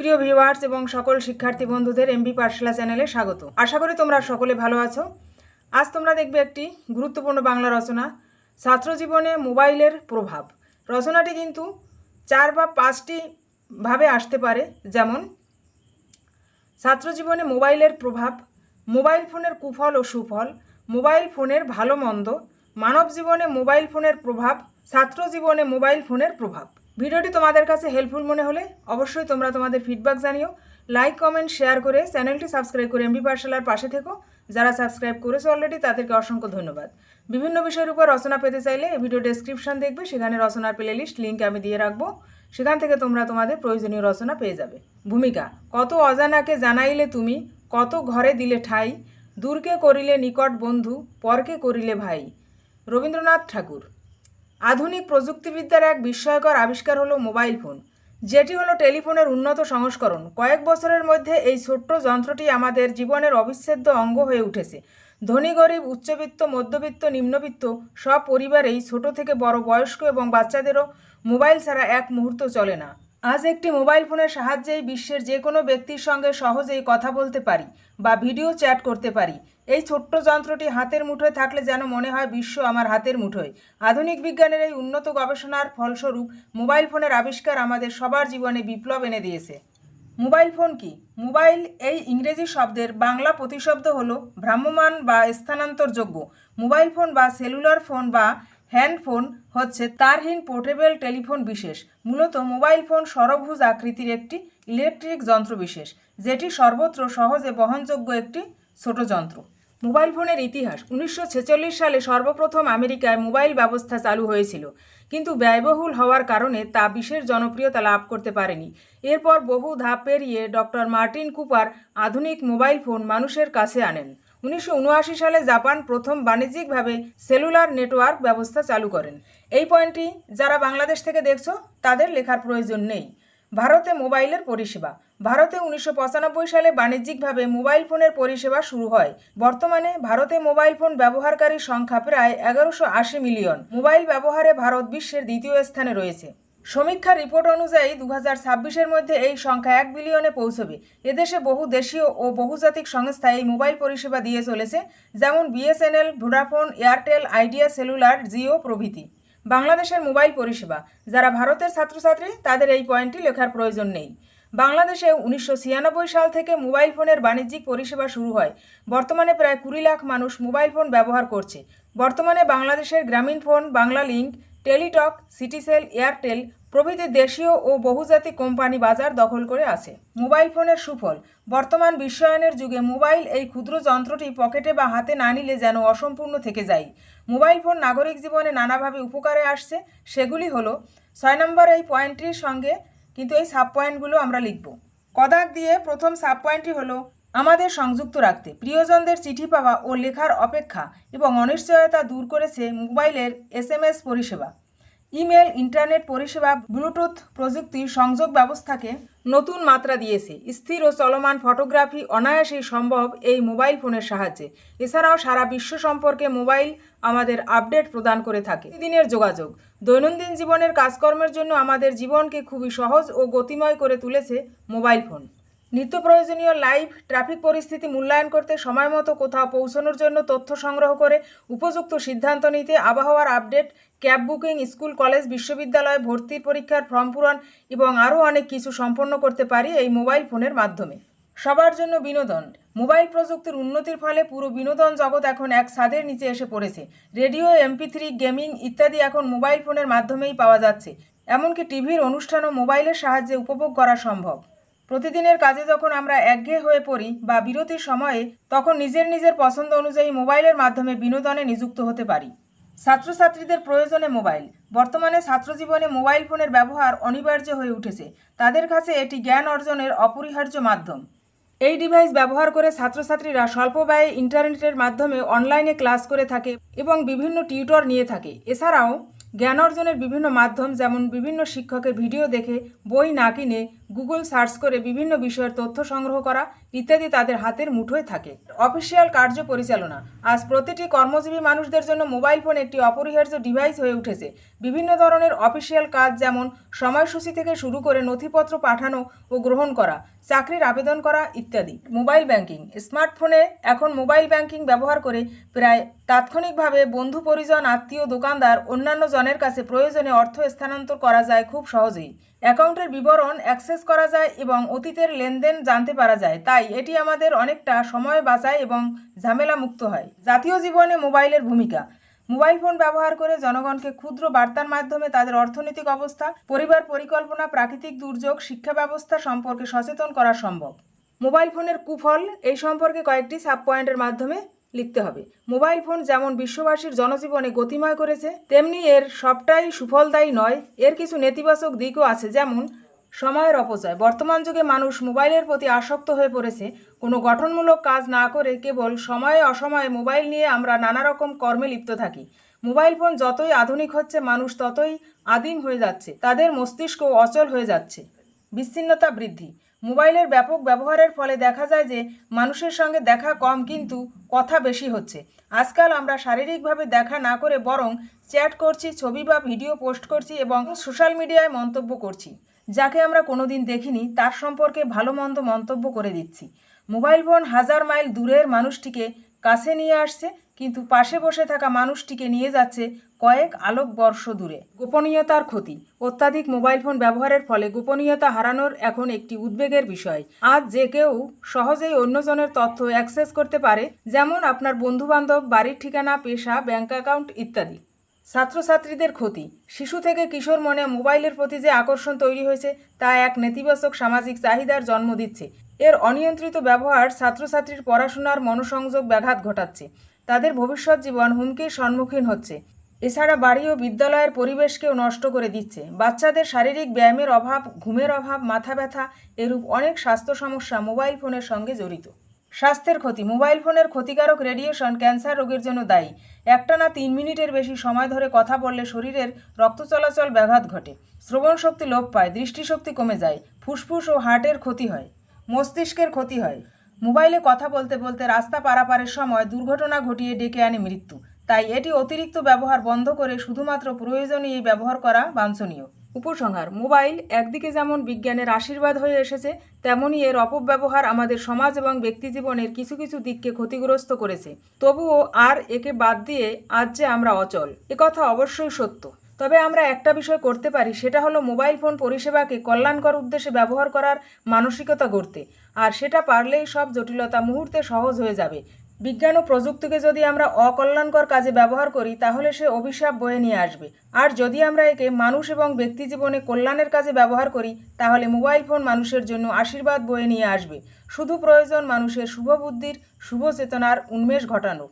প্রিয় ভিউয়ার্স এবং সকল শিক্ষার্থী বন্ধুদের এমবি পাঠশালা চ্যানেলে স্বাগত। আশা করি তোমরা সকলে ভালো আছো। আজ তোমরা দেখবে একটি গুরুত্বপূর্ণ বাংলা রচনা ছাত্র জীবনে মোবাইলের প্রভাব। রচনাটি কিন্তু চার বা পাঁচটি ভাবে আসতে পারে, যেমন ছাত্র জীবনে মোবাইলের প্রভাব, মোবাইল ফোনের কুফল ও সুফল, মোবাইল ফোনের ভালো মন্দ মানব জীবনে মোবাইল ফোনের প্রভাব ছাত্র জীবনে মোবাইল ফোনের প্রভাব। ভিডিওটি তোমাদের কাছে হেল্পফুল মনে হলে অবশ্যই তোমরা তোমাদের ফিডব্যাক জানিও। লাইক কমেন্ট শেয়ার করে চ্যানেলটি সাবস্ক্রাইব করে এমবি পাঠশালার পাশে থেকো। যারা সাবস্ক্রাইব করেছ অলরেডি তাদেরকে অসংখ্য ধন্যবাদ। বিভিন্ন বিষয়ের উপর রচনা পেতে চাইলে ভিডিও ডেসক্রিপশন দেখবে, সেখানে রচনার প্লে লিস্ট লিঙ্ক আমি দিয়ে রাখব। সেখান থেকে তোমরা তোমাদের প্রয়োজনীয় রচনা পেয়ে যাবে। ভূমিকা, কত অজানাকে জানাইলে তুমি, কত ঘরে দিলে ঠাই, দূরকে করিলে নিকট বন্ধু, পরকে করিলে ভাই। রবীন্দ্রনাথ ঠাকুর আধুনিক প্রযুক্তিবিদ্যার এক বিস্ময়কর আবিষ্কার হলো মোবাইল ফোন। যেটি হলো টেলিফোনের উন্নত সংস্করণ। কয়েক বছরের মধ্যে এই ছোট্ট যন্ত্রটি আমাদের জীবনের অবিচ্ছেদ্য অঙ্গ হয়ে উঠেছে। ধনী, গরিব, উচ্চবিত্ত, মধ্যবিত্ত, নিম্নবিত্ত সব পরিবারেই ছোট থেকে বড় বয়স্ক এবং বাচ্চাদেরও মোবাইল ছাড়া এক মুহূর্ত চলে না। আজ একটি মোবাইল ফোনের সাহায্যেই বিশ্বের যে কোনো ব্যক্তির সঙ্গে সহজেই কথা বলতে পারি বা ভিডিও চ্যাট করতে পারি। এই ছোট্ট যন্ত্রটি হাতের মুঠোয় থাকলে যেন মনে হয় বিশ্ব আমার হাতের মুঠোয়। আধুনিক বিজ্ঞানের এই উন্নত গবেষণার ফলস্বরূপ মোবাইল ফোনের আবিষ্কার আমাদের সবার জীবনে বিপ্লব এনে দিয়েছে। মোবাইল ফোন কি? মোবাইল এই ইংরেজি শব্দের বাংলা প্রতিশব্দ হলো ভ্রাম্যমাণ বা স্থানান্তরযোগ্য। মোবাইল ফোন বা সেলুলার ফোন বা হ্যান্ডফোন হচ্ছে তারহীন পোর্টেবল টেলিফোন বিশেষ। মূলত মোবাইল ফোন সরভুজ আকৃতির একটি ইলেকট্রিক যন্ত্র বিশেষ, যেটি সর্বত্র সহজে বহনযোগ্য একটি ছোট যন্ত্র। মোবাইল ফোনের ইতিহাস, উনিশশো ছেচল্লিশ সালে সর্বপ্রথম আমেরিকায় মোবাইল ব্যবস্থা চালু হয়েছিল, কিন্তু ব্যয়বহুল হওয়ার কারণে তা বিশেষ জনপ্রিয়তা লাভ করতে পারেনি। এরপর বহু ধাপ পেরিয়ে ডক্টর মার্টিন কুপার আধুনিক মোবাইল ফোন মানুষের কাছে আনেন। উনিশশো উনআশি সালে জাপান প্রথম বাণিজ্যিকভাবে সেলুলার নেটওয়ার্ক ব্যবস্থা চালু করেন। এই পয়েন্টটি যারা বাংলাদেশ থেকে দেখছ, তাদের লেখার প্রয়োজন নেই। ভারতে মোবাইলের পরিষেবা। ভারতে উনিশশো পঁচানব্বই সালে বাণিজ্যিকভাবে মোবাইল ফোনের পরিষেবা শুরু হয়। বর্তমানে ভারতে মোবাইল ফোন ব্যবহারকারীর সংখ্যা প্রায় এগারোশো মিলিয়ন। মোবাইল ব্যবহারে ভারত বিশ্বের দ্বিতীয় স্থানে রয়েছে। সমীক্ষার রিপোর্ট অনুযায়ী দু হাজার মধ্যে এই সংখ্যা এক বিলিয়নে পৌঁছবে। এদেশে বহু দেশীয় ও বহুজাতিক সংস্থা এই মোবাইল পরিষেবা দিয়ে চলেছে, যেমন BSNL, Vodafone, Airtel, Idea, Cellular, Jio প্রভৃতি। বাংলাদেশের মোবাইল পরিষেবা, যারা ভারতের ছাত্রছাত্রী, তাদের এই পয়েন্টটি লেখার প্রয়োজন নেই। বাংলাদেশে উনিশশো ছিয়ানব্বই সাল থেকে মোবাইল ফোনের বাণিজ্যিক পরিষেবা শুরু হয়। বর্তমানে প্রায় কুড়ি লাখ মানুষ মোবাইল ফোন ব্যবহার করছে। বর্তমানে বাংলাদেশের গ্রামীণ phone, Bangla link Teletalk, Citycell, Airtel প্রভৃতি দেশীয় ও বহুজাতিক কোম্পানি বাজার দখল করে আছে। মোবাইল ফোনের সুফল। বর্তমান বিশ্বায়নের যুগে মোবাইল এই ক্ষুদ্র যন্ত্রটি পকেটে বা হাতে না নিলে যেন অসম্পূর্ণ থেকে যায়। মোবাইল ফোন নাগরিক জীবনে নানাভাবে উপকারে আসছে। সেগুলি হলো, ছয় নম্বর এই পয়েন্টটির সঙ্গে, কিন্তু এই সাব পয়েন্টগুলো আমরা লিখব। কদাক দিয়ে প্রথম সাব পয়েন্টটি হলো আমাদের সংযুক্ত রাখতে প্রিয়জনদের চিঠি পাওয়া ও লেখার অপেক্ষা এবং অনিশ্চয়তা দূর করেছে মোবাইলের এসএমএস পরিষেবা। ইমেল, ইন্টারনেট পরিষেবা, ব্লুটুথ প্রযুক্তির সংযোগ ব্যবস্থাকে নতুন মাত্রা দিয়েছে। স্থির ও চলমান ফটোগ্রাফি অনায়াসেই সম্ভব এই মোবাইল ফোনের সাহায্যে। এছাড়াও সারা বিশ্ব সম্পর্কে মোবাইল আমাদের আপডেট প্রদান করে থাকে। দিনের যোগাযোগ। দৈনন্দিন জীবনের কাজকর্মের জন্য আমাদের জীবনকে খুবই সহজ ও গতিময় করে তুলেছে মোবাইল ফোন। নিত্য প্রয়োজনীয় লাইভ ট্রাফিক পরিস্থিতি মূল্যায়ন করতে সময় মতো কোথাও পৌঁছানোর জন্য তথ্য সংগ্রহ করে উপযুক্ত সিদ্ধান্ত নিতে আবহাওয়ার update, cab booking, school, college, বিশ্ববিদ্যালয় ভর্তি পরীক্ষার ফর্ম পূরণ এবং আরও অনেক কিছু সম্পন্ন করতে পারি এই মোবাইল ফোনের মাধ্যমে। সবার জন্য বিনোদন। মোবাইল প্রযুক্তির উন্নতির ফলে পুরো বিনোদন জগৎ এখন এক ছাদের নিচে এসে পড়েছে। রেডিও, এমপি থ্রি, গেমিং ইত্যাদি এখন মোবাইল ফোনের মাধ্যমেই পাওয়া যাচ্ছে। এমনকি টিভির অনুষ্ঠানও মোবাইলের সাহায্যে উপভোগ করা সম্ভব। প্রতিদিনের কাজে যখন আমরা একঘেয়ে হয়ে পড়ি বা বিরতির সময়ে, তখন নিজের নিজের পছন্দ অনুযায়ী মোবাইলের মাধ্যমে বিনোদনে নিযুক্ত হতে পারি। ছাত্রছাত্রীদের প্রয়োজনে মোবাইল। বর্তমানে ছাত্রজীবনে মোবাইল ফোনের ব্যবহার অনিবার্য হয়ে উঠেছে। তাদের কাছে এটি জ্ঞান অর্জনের অপরিহার্য মাধ্যম। এই ডিভাইস ব্যবহার করে ছাত্রছাত্রীরা স্বল্প ব্যয়ে ইন্টারনেটের মাধ্যমে অনলাইনে ক্লাস করে থাকে এবং বিভিন্ন টিউটর নিয়ে থাকে। এছাড়াও, জ্ঞান অর্জনের বিভিন্ন মাধ্যম যেমন বিভিন্ন শিক্ষকের ভিডিও দেখে, বই না কিনে গুগল সার্চ করে বিভিন্ন বিষয়ের তথ্য সংগ্রহ করা ইত্যাদি তাদের হাতের মুঠোয় থাকে। অফিসিয়াল কার্য পরিচালনা। আজ প্রতিটি কর্মজীবী মানুষদের জন্য মোবাইল ফোন একটি অপরিহার্য ডিভাইস হয়ে উঠেছে। বিভিন্ন ধরনের অফিসিয়াল কাজ যেমন সময়সূচি থেকে শুরু করে নথিপত্র পাঠানো ও গ্রহণ করা, চাকরির আবেদন করা ইত্যাদি। মোবাইল ব্যাংকিং স্মার্টফোনে এখন মোবাইল ব্যাংকিং ব্যবহার করে প্রায় তাৎক্ষণিকভাবে বন্ধু, পরিজন, আত্মীয়, দোকানদার, অন্যান্য জনের কাছে প্রয়োজনে অর্থ স্থানান্তর করা যায় খুব সহজেই। অ্যাকাউন্টের বিবরণ অ্যাক্সেস করা যায় এবং অতীতের লেনদেন জানতে পারা যায়। তাই এটি আমাদের অনেকটা সময় বাঁচায় এবং ঝামেলা মুক্ত হয়। জাতীয় জীবনে মোবাইলের ভূমিকা। মোবাইল ফোন ব্যবহার করে জনগণকে ক্ষুদ্র বার্তার মাধ্যমে তাদের অর্থনৈতিক অবস্থা, পরিবার পরিকল্পনা, প্রাকৃতিক দুর্যোগ, শিক্ষা ব্যবস্থা সম্পর্কে সচেতন করা সম্ভব। মোবাইল ফোনের কুফল এই সম্পর্কে কয়েকটি সাব পয়েন্টের মাধ্যমে লিখতে হবে। মোবাইল ফোন যেমন বিশ্ববাসীর জনজীবনে গতিময় করেছে, তেমনি এর সবটাই সুফলদায়ী নয়। এর কিছু নেতিবাচক দিকও আছে, যেমন সময়ের অপচয়। বর্তমান যুগে মানুষ মোবাইলের প্রতি আসক্ত হয়ে পড়েছে। কোনো গঠনমূলক কাজ না করে কেবল সময়ে অসময়ে মোবাইল নিয়ে আমরা নানা রকম কর্মে লিপ্ত থাকি। মোবাইল ফোন যতই আধুনিক হচ্ছে, মানুষ ততই আদিম হয়ে যাচ্ছে। তাদের মস্তিষ্ক অচল হয়ে যাচ্ছে। বিচ্ছিন্নতা বৃদ্ধি। মোবাইলের ব্যাপক ব্যবহারের ফলে দেখা যায় যে মানুষের সঙ্গে দেখা কম কিন্তু কথা বেশি হচ্ছে। আজকাল আমরা শারীরিকভাবে দেখা না করে বরং চ্যাট করছি, ছবি বা ভিডিও পোস্ট করছি এবং সোশ্যাল মিডিয়ায় মন্তব্য করছি, যাকে আমরা কোনোদিন দেখিনি, তার সম্পর্কে ভালো মন্দ মন্তব্য করে দিচ্ছি। মোবাইল ফোন হাজার মাইল দূরের মানুষটিকে কাছে নিয়ে আসছে, কিন্তু পাশে বসে থাকা মানুষটিকে নিয়ে যাচ্ছে কয়েক আলোক বর্ষ দূরে। গোপনীয়তার ক্ষতি। অত্যাধিক মোবাইল ফোন ব্যবহারের ফলে গোপনীয়তা হারানোর এখন একটি উদ্বেগের বিষয়। আজ যে কেউ সহজেই অন্যজনের তথ্য অ্যাক্সেস করতে পারে, যেমন আপনার বন্ধুবান্ধব, বাড়ির ঠিকানা, পেশা, ব্যাংক অ্যাকাউন্ট ইত্যাদি। ছাত্রছাত্রীদের ক্ষতি। শিশু থেকে কিশোর মনে মোবাইলের প্রতি যে আকর্ষণ তৈরি হয়েছে, তা এক নেতিবাচক সামাজিক চাহিদার জন্ম দিচ্ছে। এর অনিয়ন্ত্রিত ব্যবহার ছাত্রছাত্রীর পড়াশোনার মনোসংযোগ ব্যাঘাত ঘটাচ্ছে। তাদের ভবিষ্যৎ জীবন হুমকির সম্মুখীন হচ্ছে। এছাড়া বাড়ি ও বিদ্যালয়ের পরিবেশকেও নষ্ট করে দিচ্ছে। বাচ্চাদের শারীরিক ব্যায়ামের অভাব, ঘুমের অভাব, মাথা ব্যথা এরূপ অনেক স্বাস্থ্য সমস্যা মোবাইল ফোনের সঙ্গে জড়িত। স্বাস্থ্যের ক্ষতি, মোবাইল ফোনের ক্ষতিকারক রেডিয়েশন ক্যান্সার রোগের জন্য দায়ী। একটানা তিন মিনিটের বেশি সময় ধরে কথা বললে শরীরের রক্ত চলাচল ব্যাঘাত ঘটে। শ্রবণ শক্তি লোপ পায়, দৃষ্টিশক্তি কমে যায়, ফুসফুস ও হার্টের ক্ষতি হয়। মস্তিষ্কের ক্ষতি হয়। মোবাইলে কথা বলতে বলতে রাস্তা পারাপারের সময় দুর্ঘটনা ঘটিয়ে ডেকে আনে মৃত্যু। তাই এটি অতিরিক্ত ব্যবহার বন্ধ করে শুধুমাত্র প্রয়োজনীয় ব্যবহার করা বাঞ্ছনীয়। উপসংহার, মোবাইল একদিকে যেমন বিজ্ঞানের আশীর্বাদ হয়ে এসেছে, তেমনি এর অপব্যবহার আমাদের সমাজ এবং ব্যক্তিজীবনের কিছু কিছু দিককে ক্ষতিগ্রস্ত করেছে। তবুও আর একে বাদ দিয়ে আজ যে আমরা অচল একথা অবশ্যই সত্য। তবে আমরা একটা বিষয় করতে পারি, সেটা হলো মোবাইল ফোন পরিষেবাকে কল্যাণকর উদ্দেশ্যে ব্যবহার করার মানসিকতা গড়তে। আর সেটা পারলেই সব জটিলতা মুহূর্তে সহজ হয়ে যাবে। বিজ্ঞান ও প্রযুক্তিকে যদি আমরা অকল্যাণকর কাজে ব্যবহার করি, তাহলে সে অভিশাপ বয়ে নিয়ে আসবে। আর যদি আমরা একে মানুষ এবং ব্যক্তি জীবনে কল্যাণের কাজে ব্যবহার করি, তাহলে মোবাইল ফোন মানুষের জন্য আশীর্বাদ বয়ে নিয়ে আসবে। শুধু প্রয়োজন মানুষের শুভ বুদ্ধির শুভ চেতনার উন্মেষ ঘটানো।